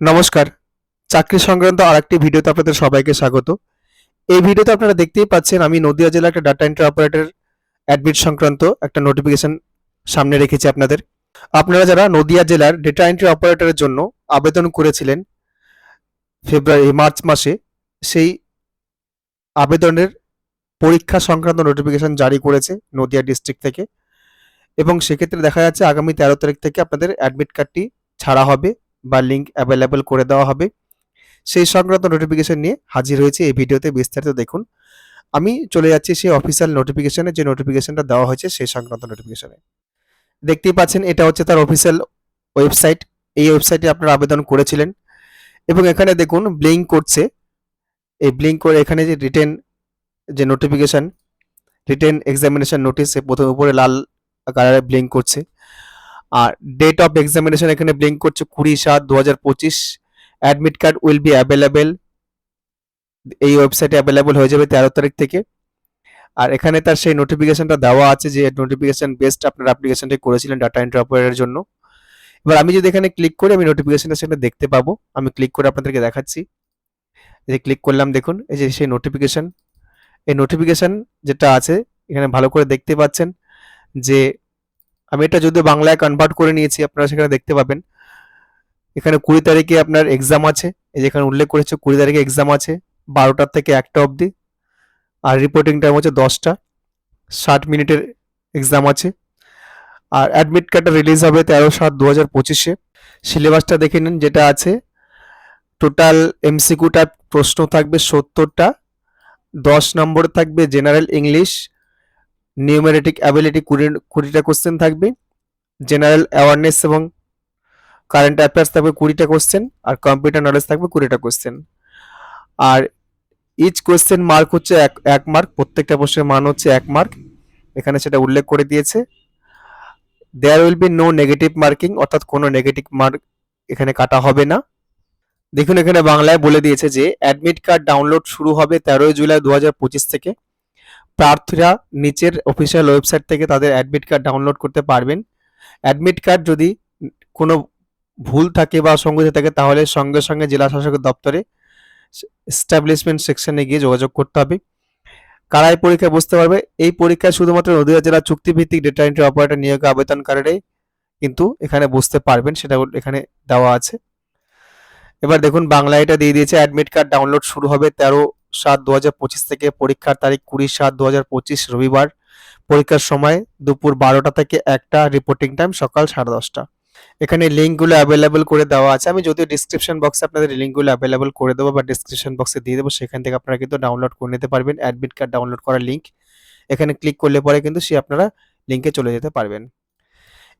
নমস্কার। চাকরি সংক্রান্ত আরেকটি ভিডিওতে আপনাদের সবাইকে স্বাগত। এই ভিডিওতে আপনারা দেখতেই পাচ্ছেন, আমি নদিয়া জেলা একটা ডাটা এন্ট্রি অপারেটর অ্যাডমিট সংক্রান্ত একটা নোটিফিকেশন সামনে রেখেছি আপনাদের। আপনারা যারা নদিয়া জেলার ডেটা এন্ট্রি অপারেটরের জন্য আবেদন করেছিলেন ফেব্রুয়ারি, মার্চ মাসে, সেই আবেদনের পরীক্ষা সংক্রান্ত নোটিফিকেশন জারি করেছে নদিয়া ডিস্ট্রিক্ট থেকে। এবং সেক্ষেত্রে দেখা যাচ্ছে আগামী তেরো তারিখ থেকে আপনাদের অ্যাডমিট কার্ডটি ছাড়া হবে। বা লিঙ্ক অ্যাভেলেবেল করে দেওয়া হবে। সেই সংক্রান্ত নোটিফিকেশন নিয়ে হাজির হয়েছে এই ভিডিওতে বিস্তারিত দেখুন। আমি চলে যাচ্ছি সেই অফিসিয়াল নোটিফিকেশনে যে নোটিফিকেশনটা দেওয়া হয়েছে সেই সংক্রান্ত নোটিফিকেশনে দেখতেই পাচ্ছেন এটা হচ্ছে তার অফিসিয়াল ওয়েবসাইট এই ওয়েবসাইটে আপনারা আবেদন করেছিলেন। এবং এখানে দেখুন ব্লিঙ্ক করছে। এই ব্লিঙ্ক করে এখানে যে রিটেন যে নোটিফিকেশন রিটেন এক্সামিনেশন নোটিস প্রথম উপরে লাল কালারে ব্লিঙ্ক করছে। আর ডেট অফ এক্সামিনেশন এখানে ব্লিঙ্ক করছে কুড়ি সাত দু হাজার পঁচিশ। Admit card will be available এই ওয়েবসাইটে অ্যাভেলেবল হয়ে যাবে তেরো তারিখ থেকে। আর এখানে তার সেই নোটিফিকেশনটা দেওয়া আছে যে নোটিফিকেশন বেস্ট আপনার অ্যাপ্লিকেশনটি করেছিলেন ডাটা এন্ট্রি অপারেটরের জন্য। এবার আমি যদি এখানে ক্লিক করি, আমি নোটিফিকেশনটা সেখানে দেখতে পাবো। আমি ক্লিক করে আপনাদেরকে দেখাচ্ছি। যে ক্লিক করলাম, দেখুন, এই যে সেই নোটিফিকেশন এই নোটিফিকেশন যেটা আছে, এখানে ভালো করে দেখতে পাচ্ছেন যে আমি এটা যদিও বাংলায় কনভার্ট করে নিয়েছি, আপনারা সেখানে দেখতে পাবেন। এখানে কুড়ি তারিখে আপনার এক্সাম আছে, এই যেখানে উল্লেখ করেছে কুড়ি তারিখে এক্সাম আছে, বারোটার থেকে একটা অবধি। আর রিপোর্টিং টাইম হচ্ছে দশটা, ষাট মিনিটের এক্সাম আছে। আর অ্যাডমিট কার্ডটা রিলিজ হবে তেরো সাত দু হাজার পঁচিশে। সিলেবাসটা দেখে নিন যেটা আছে। টোটাল এমসিকিউ টাইপ প্রশ্ন থাকবে সত্তরটা, দশ নম্বর থাকবে জেনারেল ইংলিশ নিউমেরেটিক অ্যাবিলিটি কুড়ি, কুড়িটা কোশ্চেন থাকবে জেনারেল অ্যাওয়ারনেস এবং কারেন্ট অ্যাফেয়ার্স থাকবে কুড়িটা কোশ্চেন আর কম্পিউটার নলেজ থাকবে কুড়িটা কোশ্চেন আর ইচ কোশ্চেন মার্ক হচ্ছে এক এক মার্ক প্রত্যেকটা প্রশ্নের মান হচ্ছে এক মার্ক এখানে সেটা উল্লেখ করে দিয়েছে। There will be no negative marking অর্থাৎ কোনো নেগেটিভ মার্ক এখানে কাটা হবে না। দেখুন এখানে বাংলায় বলে দিয়েছে যে অ্যাডমিট কার্ড ডাউনলোড শুরু হবে তেরোই জুলাই দু হাজার পঁচিশ থেকে। প্রার্থীরা নিচের অফিসিয়াল ওয়েবসাইট থেকে তাদের অ্যাডমিট কার্ড ডাউনলোড করতে পারবেন। অ্যাডমিট কার্ড যদি কোনো ভুল থাকে বা সঙ্গতি থাকে, তাহলে সঙ্গে সঙ্গে জেলা শাসকের দপ্তরে এস্টাবলিশমেন্ট সেকশনে গিয়ে যোগাযোগ করতে হবে। কারা এই পরীক্ষায় বসতে পারবে? এই পরীক্ষায় শুধুমাত্র নদীয়া জেলা চুক্তিভিত্তিক ডেটা এন্ট্রি অপারেটর নিয়োগে আবেদনকারীরাই কিন্তু এখানে বসতে পারবেন, সেটা এখানে দেওয়া আছে। এবার দেখুন বাংলা এটা দিয়ে দিয়েছে অ্যাডমিট কার্ড ডাউনলোড শুরু হবে তেরো সাত দু থেকে পরীক্ষার তারিখ কুড়ি সাত দু রবিবার। পরীক্ষার সময় দুপুর বারোটা থেকে একটা রিপোর্টিং টাইম সকাল সাড়ে দশটা। এখানে লিঙ্কগুলো অ্যাভেলেবল করে দেওয়া আছে। আমি যদিও ডিসক্রিপশন বক্সে আপনাদের লিঙ্কগুলো অ্যাভেলেবল করে দেবো বা ডিসক্রিপশন বক্সে দিয়ে দেবো, সেখান থেকে আপনারা কিন্তু ডাউনলোড করে নিতে পারবেন। অ্যাডমিট কার্ড ডাউনলোড করার লিঙ্ক এখানে ক্লিক করলে পরে কিন্তু সে আপনারা লিঙ্কে চলে যেতে পারবেন।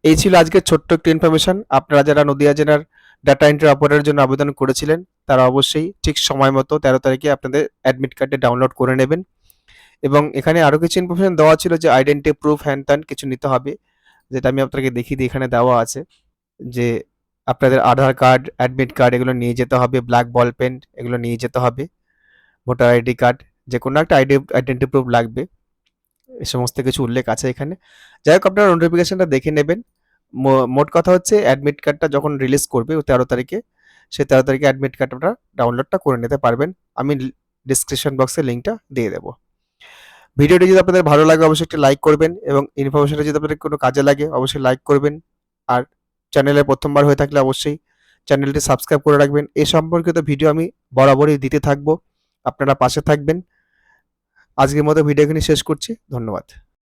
এই ছিল আজকের ছোট্ট একটু ইনফরমেশন আপনারা যারা নদিয়া জেলার ডাটা এন্ট্রি অপারেটরের জন্য আবেদন করেছিলেন তারা অবশ্যই ঠিক সময় মতো তেরো তারিখে আপনাদের অ্যাডমিট কার্ডে ডাউনলোড করে নেবেন। এবং এখানে আরও কিছু ইনফরমেশন দেওয়া ছিল যে আইডেন্টি প্রুফ হ্যান ত্যান কিছু নিতে হবে, যেটা আমি আপনাকে দেখিয়ে দিই, এখানে দেওয়া আছে যে আপনাদের আধার কার্ড অ্যাডমিট কার্ড এগুলো নিয়ে যেতে হবে ব্ল্যাক বল পেন এগুলো নিয়ে যেতে হবে ভোটার আইডি কার্ড যে কোনো একটা আইডি আইডেন্টি প্রুফ লাগবে, এ সমস্ত কিছু উল্লেখ আছে এখানে। যাই হোক, আপনারা নোটিফিকেশনটা দেখে নেবেন। মোট কথা হচ্ছে অ্যাডমিট কার্ডটা যখন রিলিজ করবে তেরো তারিখে সেই তেরো তারিখে অ্যাডমিট কার্ড ডাউনলোডটা করে নিতে পারবেন। আমি ডিসক্রিপশন বক্সে লিঙ্কটা দিয়ে দেবো। ভিডিওটি যদি আপনাদের ভালো লাগে, অবশ্যই একটি লাইক করবেন এবং ইনফরমেশনটা যদি আপনাদের কোনো কাজে লাগে, অবশ্যই লাইক করবেন। আর চ্যানেলে প্রথমবার হয়ে থাকলে অবশ্যই চ্যানেলটি সাবস্ক্রাইব করে রাখবেন। এ সম্পর্কিত ভিডিও আমি বরাবরই দিতে থাকব। আপনারা পাশে থাকবেন। আজকের মতো ভিডিও এখানে শেষ করছি। ধন্যবাদ।